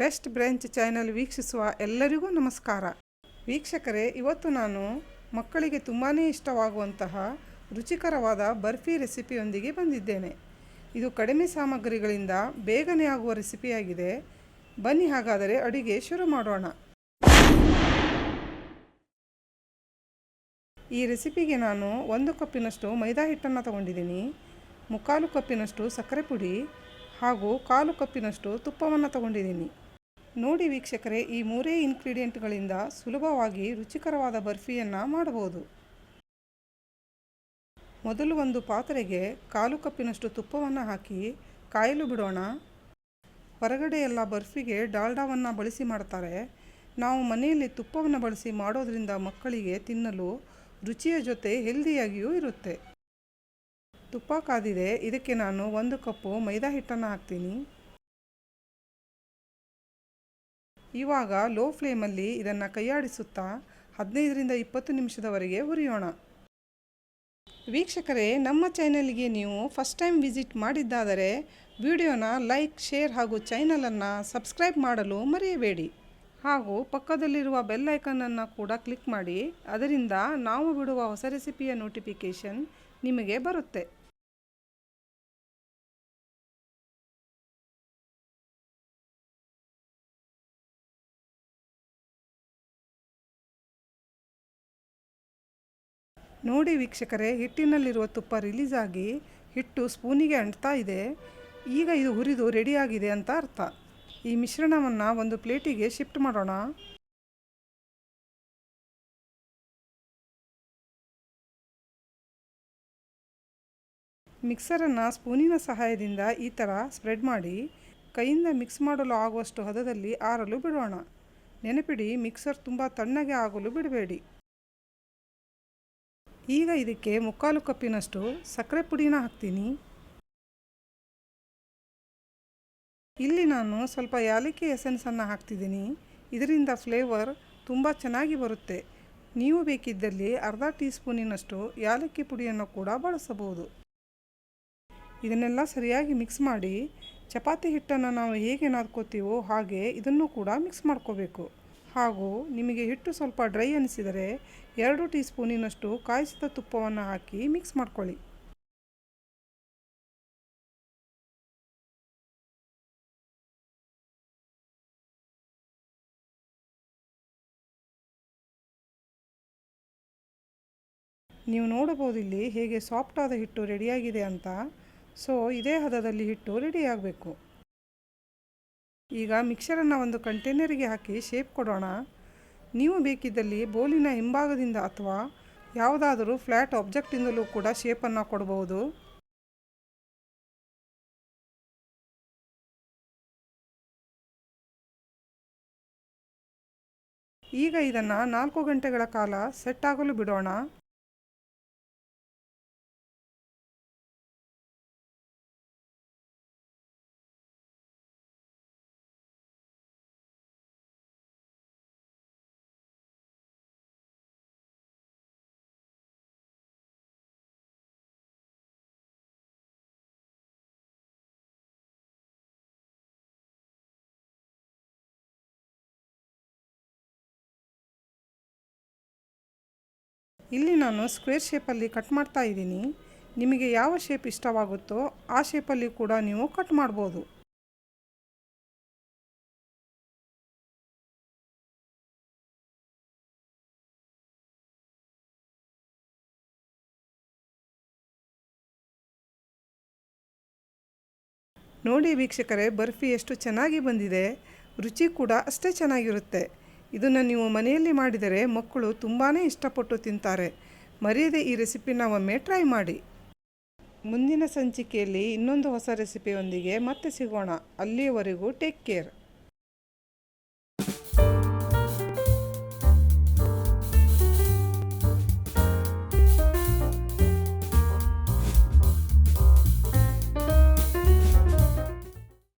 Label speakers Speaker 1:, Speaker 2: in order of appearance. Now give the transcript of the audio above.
Speaker 1: Best ಬ್ರೆಂಚ್ channel ವೀಕ್ಷಿಸುವ ಎಲ್ಲರಿಗೂ ನಮಸ್ಕಾರ. ವೀಕ್ಷಕರೇ, ಇವತ್ತು ನಾನು ಮಕ್ಕಳಿಗೆ ತುಂಬಾ ಇಷ್ಟವಾಗುವಂತಹ ರುಚಿಕರವಾದ ಬರ್ಫಿ ರೆಸಿಪಿಯೊಂದಿಗೆ ಬಂದಿದ್ದೇನೆ. ಇದು ಕಡಿಮೆ ಸಾಮಗ್ರಿಗಳಿಂದ ಬೇಗನೆ ಆಗುವ ರೆಸಿಪಿಯಾಗಿದೆ. ಬನ್ನಿ ಹಾಗಾದರೆ ಅಡುಗೆ ಶುರು ಮಾಡೋಣ. ಈ ರೆಸಿಪಿಗೆ ನಾನು ಒಂದು ಕಪ್ಪಿನಷ್ಟು ಮೈದಾ ಹಿಟ್ಟನ್ನು ತಗೊಂಡಿದ್ದೀನಿ, ಮುಕ್ಕಾಲು ಕಪ್ಪಿನಷ್ಟು ಸಕ್ಕರೆ ಪುಡಿ ಹಾಗೂ ಕಾಲು ಕಪ್ಪಿನಷ್ಟು ತುಪ್ಪವನ್ನು ತಗೊಂಡಿದ್ದೀನಿ. ನೋಡಿ ವೀಕ್ಷಕರೇ, ಈ ಮೂರೇ ಇನ್ಗ್ರೀಡಿಯೆಂಟ್ಗಳಿಂದ ಸುಲಭವಾಗಿ ರುಚಿಕರವಾದ ಬರ್ಫಿಯನ್ನು ಮಾಡಬಹುದು. ಮೊದಲು ಒಂದು ಪಾತ್ರೆಗೆ ಕಾಲು ಕಪ್ಪಿನಷ್ಟು ತುಪ್ಪವನ್ನು ಹಾಕಿ ಕಾಯಲು ಬಿಡೋಣ. ಹೊರಗಡೆ ಎಲ್ಲ ಬರ್ಫಿಗೆ ಡಾಲ್ಡಾವನ್ನು ಬಳಸಿ ಮಾಡ್ತಾರೆ. ನಾವು ಮನೆಯಲ್ಲಿ ತುಪ್ಪವನ್ನು ಬಳಸಿ ಮಾಡೋದರಿಂದ ಮಕ್ಕಳಿಗೆ ತಿನ್ನಲು ರುಚಿಯ ಜೊತೆ ಹೆಲ್ದಿಯಾಗಿಯೂ ಇರುತ್ತೆ. ತುಪ್ಪ ಕಾದಿದೆ, ಇದಕ್ಕೆ ನಾನು ಒಂದು ಕಪ್ಪು ಮೈದಾ ಹಿಟ್ಟನ್ನು ಹಾಕ್ತೀನಿ. ಇವಾಗ ಲೋ ಫ್ಲೇಮಲ್ಲಿ ಇದನ್ನು ಕೈಯಾಡಿಸುತ್ತಾ ಹದಿನೈದರಿಂದ ಇಪ್ಪತ್ತು ನಿಮಿಷದವರೆಗೆ ಹುರಿಯೋಣ. ವೀಕ್ಷಕರೇ, ನಮ್ಮ ಚಾನೆಲ್ಗೆ ನೀವು ಫಸ್ಟ್ ಟೈಮ್ ವಿಸಿಟ್ ಮಾಡಿದ್ದಾದರೆ ವಿಡಿಯೋನ ಲೈಕ್, ಶೇರ್ ಹಾಗೂ ಚಾನಲನ್ನು ಸಬ್ಸ್ಕ್ರೈಬ್ ಮಾಡಲು ಮರೆಯಬೇಡಿ. ಹಾಗೂ ಪಕ್ಕದಲ್ಲಿರುವ ಬೆಲ್ ಐಕನನ್ನು ಕೂಡ ಕ್ಲಿಕ್ ಮಾಡಿ, ಅದರಿಂದ ನಾವು ಬಿಡುವ ಹೊಸ ರೆಸಿಪಿಯ ನೋಟಿಫಿಕೇಷನ್ ನಿಮಗೆ ಬರುತ್ತೆ. ನೋಡಿ ವೀಕ್ಷಕರೇ, ಹಿಟ್ಟಿನಲ್ಲಿರುವ ತುಪ್ಪ ರಿಲೀಸ್ ಆಗಿ ಹಿಟ್ಟು ಸ್ಪೂನಿಗೆ ಅಂಟ್ತಾ ಇದೆ. ಈಗ ಇದು ಹುರಿದು ರೆಡಿಯಾಗಿದೆ ಅಂತ ಅರ್ಥ. ಈ ಮಿಶ್ರಣವನ್ನು ಒಂದು ಪ್ಲೇಟಿಗೆ ಶಿಫ್ಟ್ ಮಾಡೋಣ. ಮಿಕ್ಸರನ್ನು ಸ್ಪೂನಿನ ಸಹಾಯದಿಂದ ಈ ಥರ ಸ್ಪ್ರೆಡ್ ಮಾಡಿ, ಕೈಯಿಂದ ಮಿಕ್ಸ್ ಮಾಡಲು ಆಗುವಷ್ಟು ಹದದಲ್ಲಿ ಆರಲು ಬಿಡೋಣ. ನೆನಪಿಡಿ, ಮಿಕ್ಸರ್ ತುಂಬ ತಣ್ಣಗೆ ಆಗಲು ಬಿಡಬೇಡಿ. ಈಗ ಇದಕ್ಕೆ ಮುಕ್ಕಾಲು ಕಪ್ಪಿನಷ್ಟು ಸಕ್ಕರೆ ಪುಡಿನ ಹಾಕ್ತೀನಿ. ಇಲ್ಲಿ ನಾನು ಸ್ವಲ್ಪ ಯಾಲಕ್ಕಿ ಎಸೆನ್ಸನ್ನು ಹಾಕ್ತಿದ್ದೀನಿ. ಇದರಿಂದ ಫ್ಲೇವರ್ ತುಂಬ ಚೆನ್ನಾಗಿ ಬರುತ್ತೆ. ನೀವು ಬೇಕಿದ್ದಲ್ಲಿ ಅರ್ಧ ಟೀ ಸ್ಪೂನಿನಷ್ಟು ಯಾಲಕ್ಕಿ ಪುಡಿಯನ್ನು ಕೂಡ ಬಳಸಬಹುದು. ಇದನ್ನೆಲ್ಲ ಸರಿಯಾಗಿ ಮಿಕ್ಸ್ ಮಾಡಿ, ಚಪಾತಿ ಹಿಟ್ಟನ್ನು ನಾವು ಹೇಗೆ ನಾದ್ಕೋತೀವೋ ಹಾಗೆ ಇದನ್ನು ಕೂಡ ಮಿಕ್ಸ್ ಮಾಡ್ಕೋಬೇಕು. ಹಾಗೂ ನಿಮಗೆ ಹಿಟ್ಟು ಸ್ವಲ್ಪ ಡ್ರೈ ಅನಿಸಿದರೆ ಎರಡು ಟೀ ಸ್ಪೂನಿನಷ್ಟು ಕಾಯಿಸಿದ ತುಪ್ಪವನ್ನು ಹಾಕಿ ಮಿಕ್ಸ್ ಮಾಡ್ಕೊಳ್ಳಿ. ನೀವು ನೋಡಬಹುದು ಇಲ್ಲಿ ಹೇಗೆ ಸಾಫ್ಟ್ ಆದ ಹಿಟ್ಟು ರೆಡಿಯಾಗಿದೆ ಅಂತ. ಸೊ, ಇದೇ ಹದದಲ್ಲಿ ಹಿಟ್ಟು ರೆಡಿ ಆಗಬೇಕು. ಈಗ ಮಿಕ್ಸರನ್ನು ಒಂದು ಕಂಟೈನರಿಗೆ ಹಾಕಿ ಶೇಪ್ ಕೊಡೋಣ. ನೀವು ಬೇಕಿದ್ದಲ್ಲಿ ಬೋಲಿನ ಹಿಂಭಾಗದಿಂದ ಅಥವಾ ಯಾವುದಾದರೂ ಫ್ಲ್ಯಾಟ್ ಆಬ್ಜೆಕ್ಟಿಂದಲೂ ಕೂಡ ಶೇಪನ್ನು ಕೊಡಬಹುದು ಈಗ ಇದನ್ನು ನಾಲ್ಕು ಗಂಟೆಗಳ ಕಾಲ ಸೆಟ್ ಆಗಲು ಬಿಡೋಣ. ಇಲ್ಲಿ ನಾನು ಸ್ಕ್ವೇರ್ ಶೇಪಲ್ಲಿ ಕಟ್ ಮಾಡ್ತಾ ಇದ್ದೀನಿ. ನಿಮಗೆ ಯಾವ ಶೇಪ್ ಇಷ್ಟವಾಗುತ್ತೋ ಆ ಶೇಪಲ್ಲಿ ಕೂಡ ನೀವು ಕಟ್ ಮಾಡ್ಬೋದು. ನೋಡಿ ವೀಕ್ಷಕರೇ, ಬರ್ಫಿ ಎಷ್ಟು ಚೆನ್ನಾಗಿ ಬಂದಿದೆ. ರುಚಿ ಕೂಡ ಅಷ್ಟೇ ಚೆನ್ನಾಗಿರುತ್ತೆ. ಇದನ್ನು ನೀವು ಮನೆಯಲ್ಲಿ ಮಾಡಿದರೆ ಮಕ್ಕಳು ತುಂಬಾ ಇಷ್ಟಪಟ್ಟು ತಿಂತಾರೆ. ಮರೆಯದೆ ಈ ರೆಸಿಪಿನ ಒಮ್ಮೆ ಟ್ರೈ ಮಾಡಿ. ಮುಂದಿನ ಸಂಚಿಕೆಯಲ್ಲಿ ಇನ್ನೊಂದು ಹೊಸ ರೆಸಿಪಿಯೊಂದಿಗೆ ಮತ್ತೆ ಸಿಗೋಣ. ಅಲ್ಲಿಯವರೆಗೂ ಟೇಕ್ ಕೇರ್